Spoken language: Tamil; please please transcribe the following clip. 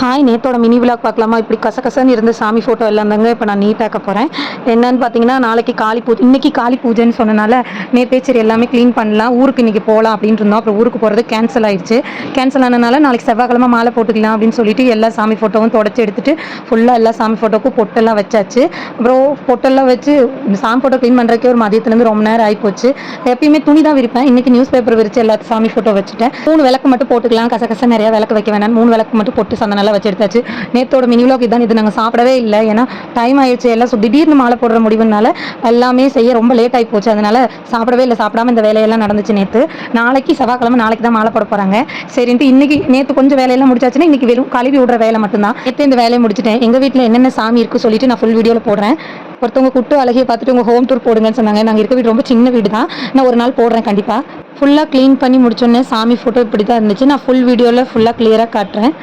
ஹாய் நேத்தோட மினி விலாக் பார்க்கலாமா? இப்படி கசகசன்னு இருந்த சாமி ஃபோட்டோ எல்லாம் தாங்க இப்போ நான் நீட்டாக்க போகிறேன் என்னன்னு பார்த்தீங்கன்னா நாளைக்கு காளி பூஜை இன்னைக்கு காளி பூஜைன்னு சொன்னனால நேத்தே சரி எல்லாமே க்ளீன் பண்ணலாம். ஊருக்கு இன்னைக்கு போகலாம் அப்படின்னு இருந்தோம். அப்புறம் ஊருக்கு போகிறது கேன்சல் ஆயிடுச்சு. கேன்சல் ஆனனால நாளைக்கு செவ்வாய்க்கிழமை மாலை போட்டுக்கலாம் அப்படின்னு சொல்லிட்டு எல்லா சாமி ஃபோட்டோவும் தொடச்சி எடுத்துட்டு ஃபுல்லாக எல்லா சாமி ஃபோட்டோக்கும் பொட்டெல்லாம் வச்சாச்சு. அப்புறம் பொட்டெல்லாம் வச்சு சாமி ஃபோட்டோ க்ளீன் பண்ணுறக்கே ஒரு மதியத்துலேருந்து ரொம்ப நேரம் ஆகிப்போச்சு எப்பயுமே துணி தான் விரிப்பேன். இன்னைக்கு நியூஸ் பேப்பர் விரிச்சு எல்லாத்து சாமி ஃபோட்டோ வச்சுட்டேன். மூணு விளக்கு மட்டும் போட்டுக்கலாம். கசகச நிறையா விளக்கு வைக்க வேணாம் மூணு விளக்கு மட்டும் போட்டு சந்தனம் நல்லா வச்சு எடுத்தாச்சு. நேத்தோட மினி vlog இதான். இது நாங்கள் சாப்பிடவே இல்லை. ஏன்னா டைம் ஆயிடுச்சு. எல்லாம் ஸோ திடீர்னு மாலை போடுற முடிவுனால எல்லாமே செய்ய ரொம்ப லேட் ஆகி போச்சு. அதனால சாப்பிடவே இல்லை. சாப்பிடாம இந்த வேலையெல்லாம் நடந்துச்சு நேற்று நாளைக்கு செவ்வாய்க்கிழமை நாளைக்கு தான் மாலை போட போகிறாங்க சரின்ட்டு இன்னைக்கு நேற்று கொஞ்சம் வேலையெல்லாம் முடிச்சாச்சுன்னா இன்னைக்கு வெறும் கழுவி விடுற வேலை மட்டும்தான். நேற்று இந்த வேலையை முடிச்சிட்டேன். எங்கள் வீட்டில் என்னென்ன சாமி இருக்கு சொல்லிட்டு நான் ஃபுல் வீடியோவில் போடுறேன். ஒருத்தவங்க குட்டு அழகிய பார்த்துட்டு உங்கள் ஹோம் டூர் போடுங்கன்னு சொன்னாங்க. நாங்கள் இருக்க வீடு ரொம்ப சின்ன வீடு தான். நான் ஒரு நாள் போடுறேன் கண்டிப்பாக ஃபுல்லாக க்ளீன் பண்ணி முடிச்சோடனே சாமி ஃபோட்டோ இப்படி தான் இருந்துச்சு. நான் ஃபுல் வீடியோவில் ஃபுல்லாக கிளியராக காட்டுறேன்.